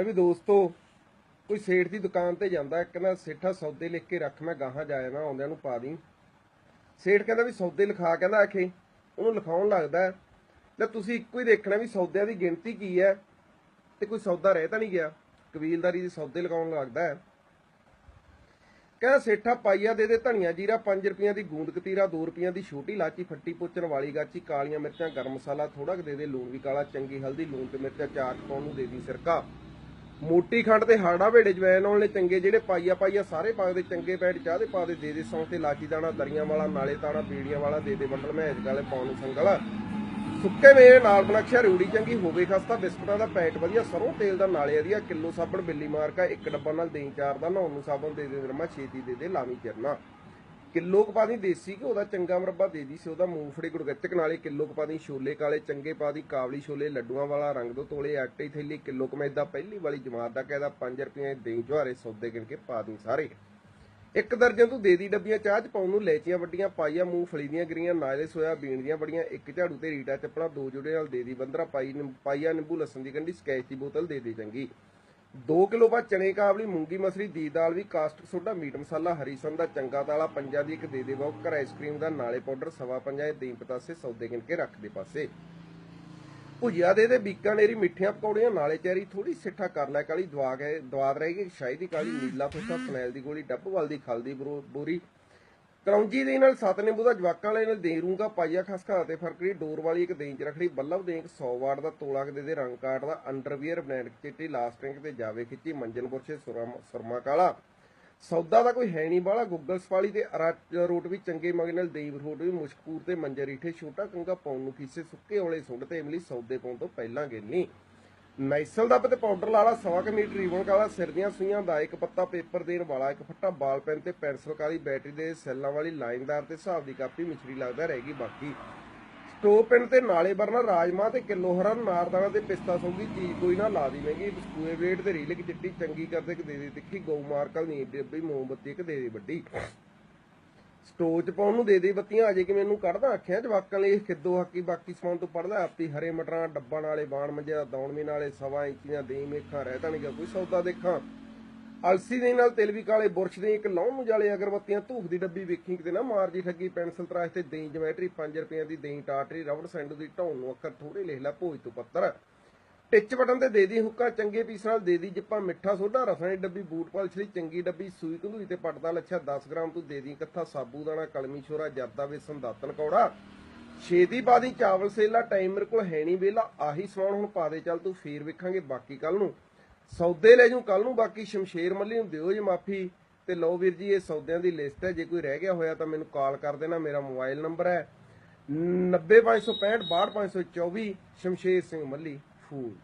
ਲੈ ਵੀ ਦੋਸਤੋ, ਕੋਈ ਸੇਠ ਦੀ ਦੁਕਾਨ ਤੇ ਜਾਂਦਾ ਕਹਿੰਦਾ, ਸੇਠਾ ਸੌਦੇ ਲਿਖ ਕੇ ਰੱਖ, ਮੈਂ ਗਾਹਾਂ ਜਾ ਜਾਣਾ ਆਉਂਦਿਆਂ ਨੂੰ ਪਾ ਦੀ। ਸੇਠ ਕਹਿੰਦਾ ਵੀ ਸੌਦੇ ਲਿਖਾ, ਕਹਿੰਦਾ ਆਖੇ, ਉਹਨੂੰ ਲਿਖਾਉਣ ਲੱਗਦਾ ਲੈ ਤੁਸੀਂ ਇੱਕੋ ਹੀ ਦੇਖਣਾ ਵੀ ਸੌਦਿਆਂ ਦੀ ਗਿਣਤੀ ਕੀ ਹੈ, ਤੇ ਕੋਈ ਸੌਦਾ ਰਹਿ ਤਾਂ ਨਹੀਂ ਗਿਆ। ਕਬੀਲਦਾਰੀ ਦੇ ਸੌਦੇ ਲਗਾਉਣ ਲੱਗਦਾ ਹੈ। ਕਹਿੰਦਾ, ਸੇਠਾ ਪਾਈਆ ਦੇ ਦੇ ਧਨੀਆ ਜੀਰਾ 5 ਰੁਪਈਆਂ ਦੀ ਗੂੰਦ ਕਤੀਰਾ 2 ਰੁਪਈਆਂ ਦੀ ਛੋਟੀ ਲਾਚੀ ਫੱਟੀ ਪੋਚਣ ਵਾਲੀ ਗਾਚੀ, ਕਾਲੀਆਂ ਮਿਰਚਾਂ, ਗਰਮ ਮਸਾਲਾ ਥੋੜਾ ਕੁ ਦੇ ਦੇ, ਲੂਣ ਵੀ ਕਾਲਾ, ਚੰਗੀ ਹਲਦੀ, ਲੂਣ ਤੇ ਮਿਰਚਾਂ ਚਾਰ ਪਾਉਣ ਨੂੰ ਦੇ ਦੀ ਸਿਰਕਾ। ਮੋਟੀ ਖੰਡ ਤੇ ਹਾੜਾ ਵੇੜੇ ਜਵੈਨ ਵਾਲੇ ਚੰਗੇ ਜਿਹੜੇ ਪਾਈਆ ਪਾਈਆ ਸਾਰੇ ਪਾ ਦੇ ਚੰਗੇ ਪੈੜ ਚਾਹ ਦੇ ਪਾ ਦੇ ਦੇ ਦੇ ਸੌਂ ਤੇ ਲਾਚੀ ਦਾਣਾ, ਦਰੀਆਂ ਵਾਲਾ, ਨਾਲੇ ਤਾਣਾ ਪੀੜੀਆਂ ਵਾਲਾ, ਦੇ ਦੇ ਬੰਡਲ ਮਹਿਜ ਵਾਲੇ ਪਾਉਣ ਸੰਗਲ ਸੁੱਕੇ ਮੇਰੇ ਨਾਲ ਬਨਕਸ਼ਾ ਰੂੜੀ ਚੰਗੀ ਹੋਵੇ ਖਸਤਾ ਬਿਸਕਟਾਂ ਦਾ ਪੈਟ ਵਧੀਆ, ਸਰੋਂ ਤੇਲ ਦਾ ਨਾਲੇ ਵਧੀਆ, ਕਿਲੋ ਸਾਬਣ ਬਿੱਲੀ ਮਾਰਕਾ, ਇੱਕ ਡੱਬਾ ਨਾਲ ਦੇਈ ਚਾਰ ਦਾ ਨਹਾਉਣ ਨੂੰ ਸਾਬਣ ਦੇ ਦੇ, ਨਿਰਮਾ, ਛੇਤੀ ਦੇ ਦੇ, ਲਾਵੀਂ ਚਰਨਾ। ਕਿਲੋ ਕੁ ਪਾਦੀ ਦੇਸੀ ਘਿਓ ਦਾ ਚੰਗਾ ਮਰਬਾ ਦੇ ਦੀ ਸੀ, ਉਹਦਾ ਮੂੰਗਫੜੀ ਗੁੜਗੱਚਕ ਨਾਲੇ ਕਿਲੋ ਕੁ ਪਾਦੀ ਛੋਲੇ ਕਾਲੇ, ਚੰਗੇ ਪਾਦੀ ਕਾਬਲੀ ਛੋਲੇ, ਲੱਡੂਆਂ ਵਾਲਾ ਰੰਗ ਦੋ ਤੋਲੇ, ਆਟੇ ਥੈਲੀ, ਕਿਲੋ ਕੁ ਪਹਿਲੀ ਵਾਲੀ ਜਮਾਤ ਦਾ ਕਹਿੰਦਾ 5 ਰੁਪਏ ਦੇਈ ਜੁਹਾਰੇ ਸੌਦੇ ਗਿਣ ਕੇ ਪਾ ਦੀ ਸਾਰੇ। ਇੱਕ ਦਰਜਨ ਤੂੰ ਦੇ ਦੀ ਡੱਬੀਆਂ ਚਾਹ ਚ, ਪਾਉਣ ਨੂੰ ਲੈਚੀਆਂ ਵੱਡੀਆਂ, ਪਾਈਆਂ ਮੂੰਗਫਲੀ ਦੀਆਂ ਗਰੀਆਂ, ਨਾਲੇ ਸੋਇਆ ਬੀਣ ਦੀਆਂ ਬੜੀਆਂ ਇੱਕ ਝਾੜੂ ਤੇ ਰੀਟਾ ਚੱਪਣਾ ਦੋ ਜੁੜੇ ਨਾਲ ਦੇ ਦੀ, ਬੰਦਰਾ ਪਾਈ ਪਾਈਆ ਨਿੰਬੂ, ਲਸਣ ਦੀ ਗੰਢੀ ਸਕੈਚ ਦੀ ਬੋਤਲ ਦੇ ਦੇ ਚੰਗੀ। 2 ਕਿਲੋ ਬਾਅਦ ਚਣੇ ਕਾਬਲੀ, ਮੂੰਗੀ ਮਸਰੀ ਦੀ ਦਾਲ ਵੀ ਕਾਸਟਿਕ ਸੋਡਾ ਮੀਟ ਮਸਾਲਾ, ਹਰੀ ਦਾ ਚੰਗਾ ਤਾਲਾ, ਪੰਜਾ ਦੀ ਇੱਕ ਦੇ ਦੇ ਵੋਕਰ ਆਈਸਕ੍ਰੀਮ ਦਾ ਨਾਲੇ ਪਾਊਡਰ ਸਵਾ ਪੰਜਾ ਇਹ ਦੇਂ ਪਤਾਸੇ ਸੌਦੇ ਗਿਣ ਕੇ ਰੱਖ ਦੇ ਪਾਸੇ। ਭੁਜਿਆ ਦੇ ਦੇ ਬੀਕਾਨੇਰੀ ਮਿੱਠੀਆਂ ਪਕੌੜੀਆਂ, ਨਾਲੇ ਚੈਰੀ ਥੋੜੀ ਸਿੱਠਾ ਕਰ ਲੈ ਕਾਲੀ, ਦਵਾ ਗਏ, ਦਵਾਦ ਰਹਿ ਸ਼ਾਹੀ ਦੀ ਕਾਲੀ, ਨੀਲਾ ਫੁੱਟਾ ਫਨੈਲ ਦੀ ਗੋਲੀ ਡੱਬਵਾਲ ਦੀ ਖਲ ਦੀ ਬੋਰੀ। ਕਰੌਂਜੀ ਦੇ ਨਾਲ ਸੱਤ ਨਿੰਬੂ ਜਵਾਕਾਂ ਵਾਲੇ ਨਾਲ ਦੇ ਪਾਈਆ ਖਸਕਾ ਤੇ ਫਰਕਰੀ ਡੋਰ ਵਾਲੀ ਇੱਕ ਦੇਂਚ ਰਖੜੀ, ਬੱਲਬ ਦੇ 100 ਵਾਟ ਦਾ, ਤੋਲਾ ਦੇ ਦੇ ਰੰਗ ਕਾਟ ਦਾ ਅੰਡਰਵੀਅਰ ਬ੍ਰਾਂਡ ਚਿੱਟੀ ਲਾਸਟਿੰਗ ਤੇ ਜਾਵੇ ਖਿੱਚੀ, ਮੰਜਨ ਬੁਰਸ਼ੇ ਸੁਰਮਾ ਕਾਲਾ। ਸੌਦਾ ਦਾ ਕੋਈ ਹੈ ਨਹੀਂ ਬਾਲਾ ਗੁੱਗਲ ਸਵਾਲੀ ਤੇ ਰੋਟ ਵੀ ਚੰਗੇ ਮਗੇ ਨਾਲ ਦੇਈ ਰੋਟ ਵੀ ਮੁਸ਼ਕੂਰ ਤੇ ਮੰਜਰ ਰੀਠੇ ਛੋਟਾ ਕੰਗਾ ਪਾਉਣ ਨੂੰ ਖੀਸੇ ਸੁੱਕੇ ਔਲੇ ਸੁੰਡ ਤੇ ਇਮਲੀ ਸੌਦੇ ਪਾਉਣ ਤੋਂ ਪਹਿਲਾਂ ਗੇਨੀ ਨਾਈਸਲ ਦਾ ਤੇ ਪਾਊਡਰ ਲਾਲਾ ਸਵਾ ਕੁ ਮੀਟਰ ਰੀਬਨ ਕਾਲਾ ਸਿਰ ਦੀਆਂ ਸੂਈਆਂ ਦਾ ਇੱਕ ਪੱਤਾ ਪੇਪਰ ਦੇਣ ਵਾਲਾ, ਇੱਕ ਫੱਟਾ ਬਾਲ ਪੈਨ ਤੇ ਪੈਨਸਲ ਕਾਲੀ ਬੈਟਰੀ ਦੇ ਸੈੱਲਾਂ ਵਾਲੀ ਲਾਈਨਦਾਰ ਤੇ ਹਿਸਾਬ ਦੀ ਕਾਪੀ ਮਿਸ਼ਰੀ ਲੱਗਦਾ ਰਹਿ ਬਾਕੀ। ਸਟੋਵ ਪਿੰਡ ਤੇ ਨਾਲੇ ਬਰਨਰ ਰਾਜਮਾ ਤੇ ਕਿਲੋ ਹਰਾ ਨਾਰਦਾਣਾ ਤੇ ਪਿਸਤਾ ਸੌਗੀ, ਚੀਜ਼ ਕੋਈ ਨਾ ਲਾ ਦੀ ਮਹਿੰਗੀ, ਬਸਕੂਏ ਵੇਟ ਤੇ ਰੀਲ ਚਿੱਟੀ ਚੰਗੀ ਕਰਦੇ ਕਿ ਦੇ ਦੇ ਤਿੱਖੀ, ਗਊ ਮਾਰਕਲ ਨੀ ਡੱਬੀ ਮੋਮਬੱਤੀ ਕਿ ਦੇ ਦੇ ਵੱਡੀ। ਸਟੋਵ ਚ ਪਾਉਣ ਨੂੰ ਦੇ ਦੇ ਬੱਤੀਆਂ ਅਜੇ ਕਿ ਮੈਨੂੰ ਕੱਢਦਾ, ਆਖਿਆ ਜਵਾਕਾਂ ਲਈ ਖਿੱਦੋ ਹਾਕੀ ਬਾਕੀ ਸਮਾਨ ਤੋਂ ਪੜਦਾ ਆਪੀ ਹਰੇ ਮਟਰਾਂ, ਡੱਬਾ ਨਾਲੇ ਬਾਣ ਮੰਜਿਆ ਦੌਣਵੀ ਨਾਲੇ, ਸਵਾ ਇੰਚੀਆਂ ਦੇ ਮੇਖਾਂ, ਰਹਿ ਤਾਂ ਨਹੀਂ ਗਿਆ ਕੋਈ ਸੌਦਾ ਦੇਖਾਂ। ਅਲਸੀ ਦੇ ਨਾਲ ਤਿਲ ਵੀ ਕਾਲੇ, ਬੁਰਸ਼ ਦੇ ਇੱਕ ਲਾਉਣ ਨੂੰ ਜਾਲੇ, ਅਗਰਬੱਤੀਆਂ ਧੂਫ ਦੀ ਡੱਬੀ ਵੇਖੀ, ਕਿਤੇ ਨਾ ਮਾਰ ਜੀ ਠੱਗੀ ਪੈਨਸਲ ਤਰਾਸ਼ ਤੇ ਦੇਈ ਜਮੈਟਰੀ 5 ਰੁਪਈਆਂ ਦੀ ਦੇਈ ਟਾਟਰੀ, ਰਬੜ ਸੈਂਡੂ ਦੀ ਢੌਣ ਨੂੰ ਅੱਖਰ ਥੋੜੇ ਲਿਖ ਲੈ, ਭੋਜ ਤੋਂ ਪੱਤਰ। ਟਿਚ ਬਟਨ ਤੇ ਦੇ ਦੀ ਹੁੱਕਾ, ਚੰਗੇ ਪੀਸ ਨਾਲ ਦੇ ਦੀ ਜਿੱਪਾ, ਮਿੱਠਾ ਸੋਡਾ ਰਸਾਂ ਡੱਬੀ, ਬੂਟ ਪਾਲਿਸ਼ ਦੀ ਚੰਗੀ ਡੱਬੀ, ਸੂਈ ਕੰਧੂਈ ਤੇ ਪਟਦਾ ਲੱਛਾ 10 ਗ੍ਰਾਮ ਤੂੰ ਦੇ ਦੀ ਇਕੱਠਾ ਸਾਬੂ ਦਾਣਾ, ਕਲਮੀ ਛੋਰਾ, ਜਰਦਾ ਵੇਸਣ ਦਾਤਨ ਕੌੜਾ। ਛੇਤੀ ਪਾ ਚਾਵਲ ਸੇਲਾ, ਟਾਈਮ ਮੇਰੇ ਕੋਲ ਹੈ ਨਹੀਂ ਵੇਲਾ, ਆਹੀ ਸਮਾਨ ਹੁਣ ਪਾ ਦੇ, ਚੱਲ ਤੂੰ ਫੇਰ ਵੇਖਾਂਗੇ ਬਾਕੀ ਕੱਲ ਨੂੰ। ਸੌਦੇ ਲੈ ਜੂ ਕੱਲ ਨੂੰ, ਬਾਕੀ ਸ਼ਮਸ਼ੇਰ ਮੱਲੀ ਨੂੰ ਦਿਓ ਜੀ ਮਾਫੀ। ਤੇ ਲਓ ਵੀਰ ਜੀ, ਇਹ ਸੌਦਿਆਂ ਦੀ ਲਿਸਟ ਹੈ, ਜੇ ਕੋਈ ਰਹਿ ਗਿਆ ਹੋਇਆ ਤਾਂ ਮੈਨੂੰ ਕਾਲ ਕਰ ਦੇਣਾ, ਮੇਰਾ ਮੋਬਾਈਲ ਨੰਬਰ ਹੈ 90565 62524 ਸ਼ਮਸ਼ੇਰ ਸਿੰਘ ਮੱਲੀ। Phù.